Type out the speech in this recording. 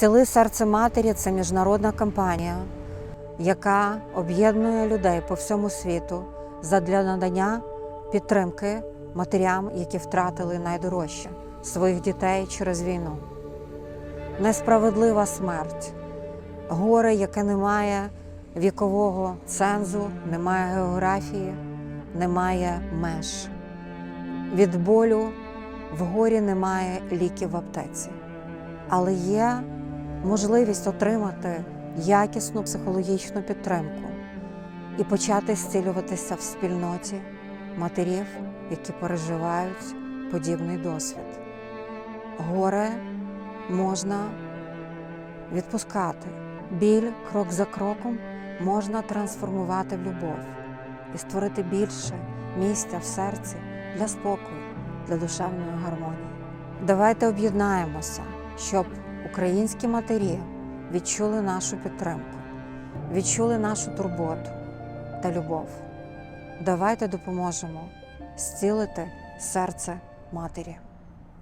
Стіли серце матері це міжнародна кампанія, яка об'єднує людей по всьому світу задля надання підтримки матерям, які втратили найдорожче своїх дітей через війну. Несправедлива смерть, горе, яке не має вікового цензу, не має географії, не має меж. Від болю в горі немає ліків в аптеці, але є можливість отримати якісну психологічну підтримку і почати зцілюватися в спільноті матерів, які переживають подібний досвід. Горе можна відпускати, біль крок за кроком можна трансформувати в любов і створити більше місця в серці для спокою, для душевної гармонії. Давайте об'єднаємося, щоб українські матері відчули нашу підтримку, відчули нашу турботу та любов. Давайте допоможемо зцілити серце матері.